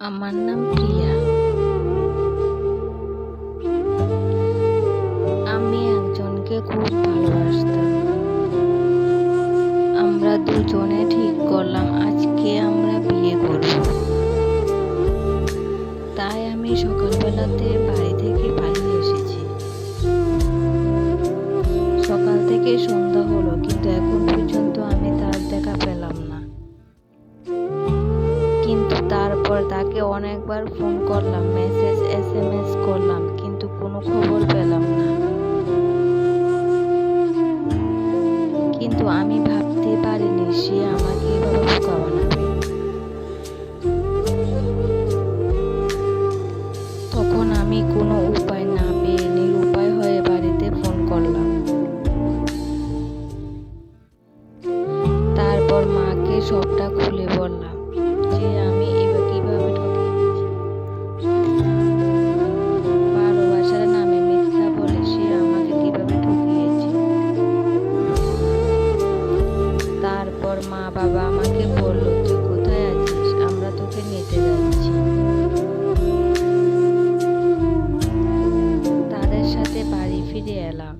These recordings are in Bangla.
আমার নাম প্রিয়া। আমি একজনকে খুব ভালোবাসতাম। আমরা দুজনে ঠিক করলাম, আজকে আমরা বিয়ে করব। তাই আমি সকালবেলাতে বাড়ি অনেকবার ফোন করলাম মেসেজ এস এম এস করলাম, কিন্তু কোনো খবর পেলাম না। কিন্তু আমি ভাবতে পারিনি সে আমাকে এভাবে বোকা বানাবে। তখন আমি কোনো উপায় না পেয়ে নিরুপায় হয়ে বাড়িতে ফোন করলাম। তারপর মাকে সবটা খুলে বললাম আমাকে বলল, তুই কোথায় আছিস? আমরা তোকে নিতে যাচ্ছি। তাদের সাথে বাড়ি ফিরে এলাম।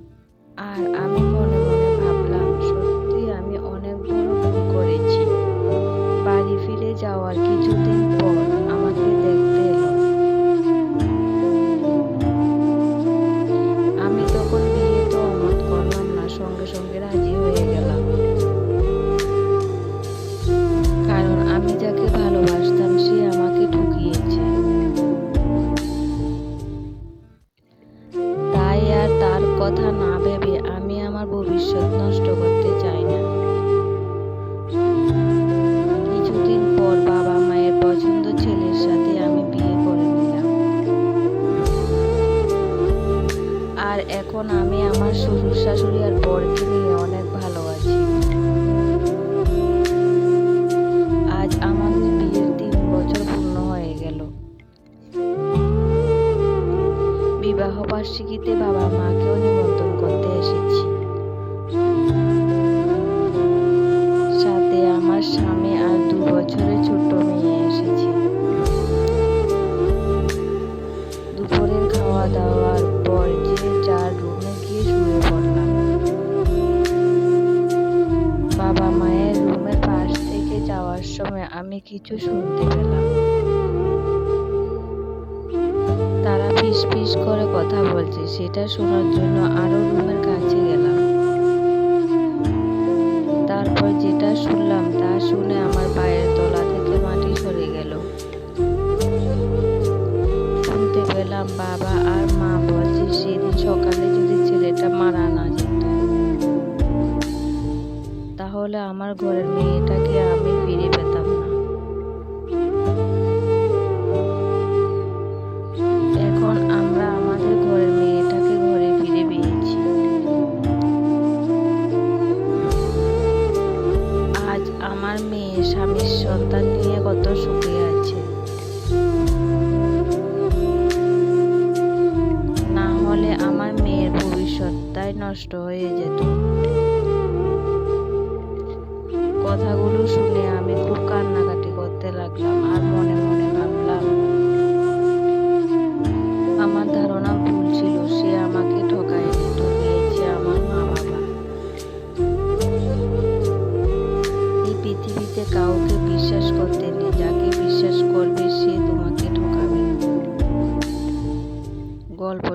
আর আমি মনে মনে ভাবলাম সত্যি আমি অনেক বড় করেছি। বাড়ি ফিরে যাওয়ার কিছুদিন আর বরকে নিয়ে অনেক ভালো আছি আজ আমাদের বিয়ের তিন বছর পূর্ণ হয়ে গেল। বিবাহ বার্ষিকীতে বাবা মাকেও নিমন্ত্রণ করতে এসেছি। সাথে আমার স্বামী আর দু বছরের ছোট্ট মেয়ে এসেছে। দুপুরের খাওয়া দাওয়ার কিছু শুনতে পেলাম। তারা ফিস ফিস করে কথা বলছে। সেটা শোনার জন্য আরও রুমের কাছে গেলাম। তারপর যেটা শুনলাম, তা শুনে আমার পায়ের তলা থেকে মাটি সরে গেল। শুনতে পেলাম বাবা আর মা বলছে, সেদিন সকালে যদি ছেলেটা মারা না যেত, তাহলে আমার ঘরের মেয়েটাকে আমি ফিরে স্বামীর সন্তান নিয়ে কত সুখে আছে। না হলে আমার মেয়ের ভবিষ্যৎটাই নষ্ট হয়ে যেত। কথাগুলো শুনে আমি খুব কান্নাকাটি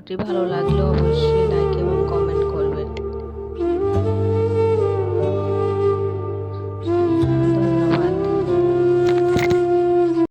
গল্পটি ভালো লাগলে অবশ্যই